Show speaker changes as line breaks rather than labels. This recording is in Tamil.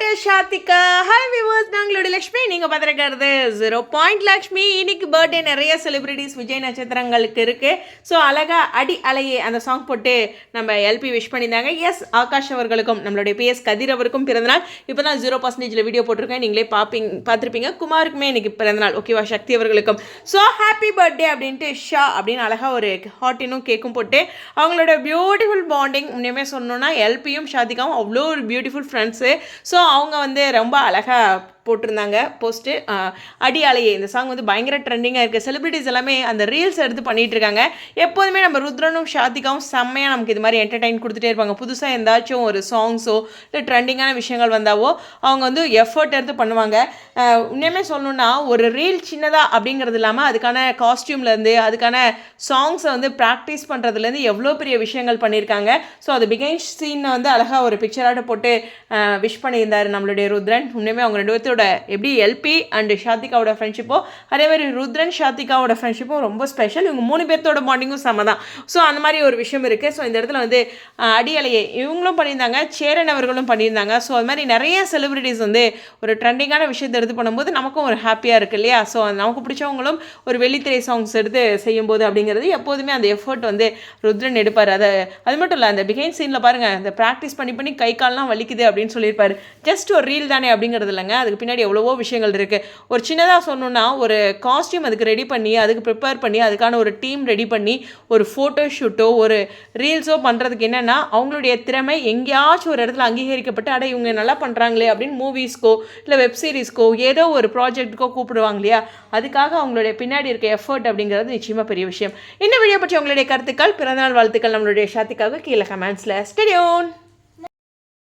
டு ஷாத்திகா ஹாய் விவர்ஸ் நாங்களோட லக்ஷ்மி. நீங்கள் பார்த்துருக்கிறது ஜீரோ பாயிண்ட் லக்ஷ்மி. இன்னைக்கு பர்த்டே நிறைய செலிப்ரிட்டிஸ் விஜய் நட்சத்திரங்களுக்கு இருக்குது ஸோ அழகா அடி அலையே அந்த சாங் போட்டு நம்ம எல்பி விஷ் பண்ணியிருந்தாங்க. எஸ் ஆகாஷ் அவர்களுக்கும் நம்மளுடைய பிஎஸ் கதிர் அவருக்கும் பிறந்தநாள். இப்போ தான் ஜீரோ பர்சன்டேஜில் வீடியோ போட்டிருக்கேன். நீங்களே பார்ப்பீங்க பார்த்துருப்பீங்க. குமாருக்குமே இன்னைக்கு பிறந்தநாள். ஓகேவா சக்தி அவர்களுக்கும். ஸோ ஹாப்பி பர்த்டே அப்படின்ட்டு ஷா அப்படின்னு அழகாக ஒரு ஹாட்டினும் கேக்கும் போட்டு அவங்களோட பியூட்டிஃபுல் பாண்டிங் முன்னே சொன்னோன்னா எல்பியும் ஷாதிகாவும் அவ்வளோ ஒரு பியூட்டிஃபுல் ஃப்ரெண்ட்ஸு ஸோ அவங்க வந்து ரொம்ப அழகாக போட்டிருந்தாங்க. போஸ்ட்டு அடி இந்த சாங் வந்து பயங்கர ட்ரெண்டிங்காக இருக்குது செலிபிரிட்டிஸ் எல்லாமே அந்த ரீல்ஸ் எடுத்து பண்ணிகிட்டு இருக்காங்க. எப்போதுமே நம்ம ருத்ரனும் ஷாதிகாவும் செம்மையாக நமக்கு இது மாதிரி என்டர்டைன் கொடுத்துட்டே இருப்பாங்க. புதுசாக எந்தாச்சும் ஒரு சாங்ஸோ இல்லை ட்ரெண்டிங்கான விஷயங்கள் வந்தாவோ அவங்க வந்து எஃபர்ட் எடுத்து பண்ணுவாங்க. இன்னுமே உண்மையுமே சொல்லணும்னா ஒரு ரீல் சின்னதாக அப்படிங்கிறது இல்லாமல் அதுக்கான காஸ்டியூம்லேருந்து அதுக்கான சாங்ஸை வந்து ப்ராக்டிஸ் பண்ணுறதுலேருந்து எவ்வளோ பெரிய விஷயங்கள் பண்ணியிருக்காங்க. ஸோ அது பிகைன் சீனை வந்து அழகாக ஒரு பிக்சராட்ட போட்டு விஷ் பண்ணியிருந்தார் நம்மளுடைய ருத்ரன். உண்மையுமே அவங்க ரெண்டு பேர்த்தோட எப்படி எல்பி அண்ட் ஷாத்திகாவோட ஃப்ரெண்ட்ஷிப்போ அதே மாதிரி ருத்ரன் ஷாத்திகாவோட ஃப்ரெண்ட்ஷிப்போ ரொம்ப ஸ்பெஷல் இவங்க மூணு பேர்த்தோட பாண்டிங்கும் சம தான். ஸோ அந்த மாதிரி ஒரு விஷயம் இருக்குது ஸோ இந்த இடத்துல வந்து அடியலையே இவங்களும் பண்ணியிருந்தாங்க சேரன் அவர்களும் பண்ணியிருந்தாங்க. ஸோ அது மாதிரி நிறைய செலிபிரிட்டிஸ் வந்து ஒரு ட்ரெண்டிங்கான விஷயத்தை எடுத்து பண்ணும்போது நமக்கும் ஒரு ஹாப்பியாக இருக்குது இல்லையா? ஸோ நமக்கு பிடிச்சவங்களும் ஒரு வெள்ளித்திரை சாங்ஸ் எடுத்து செய்யும்போது அப்படிங்கிறது எப்போதுமே அந்த எஃபர்ட் வந்து ருத்ரன் எடுப்பார். அதை அது மட்டும் இல்லை அந்த பிஹைண்ட் சீனில் பாருங்கள் அந்த ப்ராக்டிஸ் பண்ணி பண்ணி கை கால்லாம் வலிக்குது அப்படின்னு சொல்லியிருப்பார். ஜஸ்ட் ஒரு ரீல் தானே அப்படிங்கிறது இல்லைங்க. அதுக்கு பின்னாடி எவ்வளவோ விஷயங்கள் இருக்குது ஒரு சின்னதாக சொன்னோன்னா ஒரு காஸ்டியூம் அதுக்கு ரெடி பண்ணி அதுக்கு ப்ரிப்பேர் பண்ணி அதுக்கான ஒரு டீம் ரெடி பண்ணி ஒரு ஃபோட்டோ ஷூட்டோ ஒரு ரீல்ஸோ பண்ணுறதுக்கு என்னென்னா அவங்களுடைய திறமை எங்கேயாச்சும் ஒரு இடத்துல அங்கீகரிக்கப்பட்டு அட இவங்க நல்லா பண்ணுறாங்களே அப்படின்னு மூவிஸ்க்கோ இல்லை வெப் சீரிஸ்க்கோ ஏதோ ஒரு ப்ராஜெக்ட்டுக்கோ கூப்பிடுவாங்க இல்லையா? அதுக்காக அவங்களுடைய பின்னாடி இருக்க எஃபர்ட் அப்படிங்கிறது நிச்சயமாக பெரிய விஷயம். இந்த வீடியோ பற்றி உங்களுடைய கருத்துக்கள் பிறந்தநாள் வாழ்த்துக்கள் நம்மளுடைய ஷாத்திக்காக கீழே கமெண்ட்ஸில் ஸ்டெடியோன்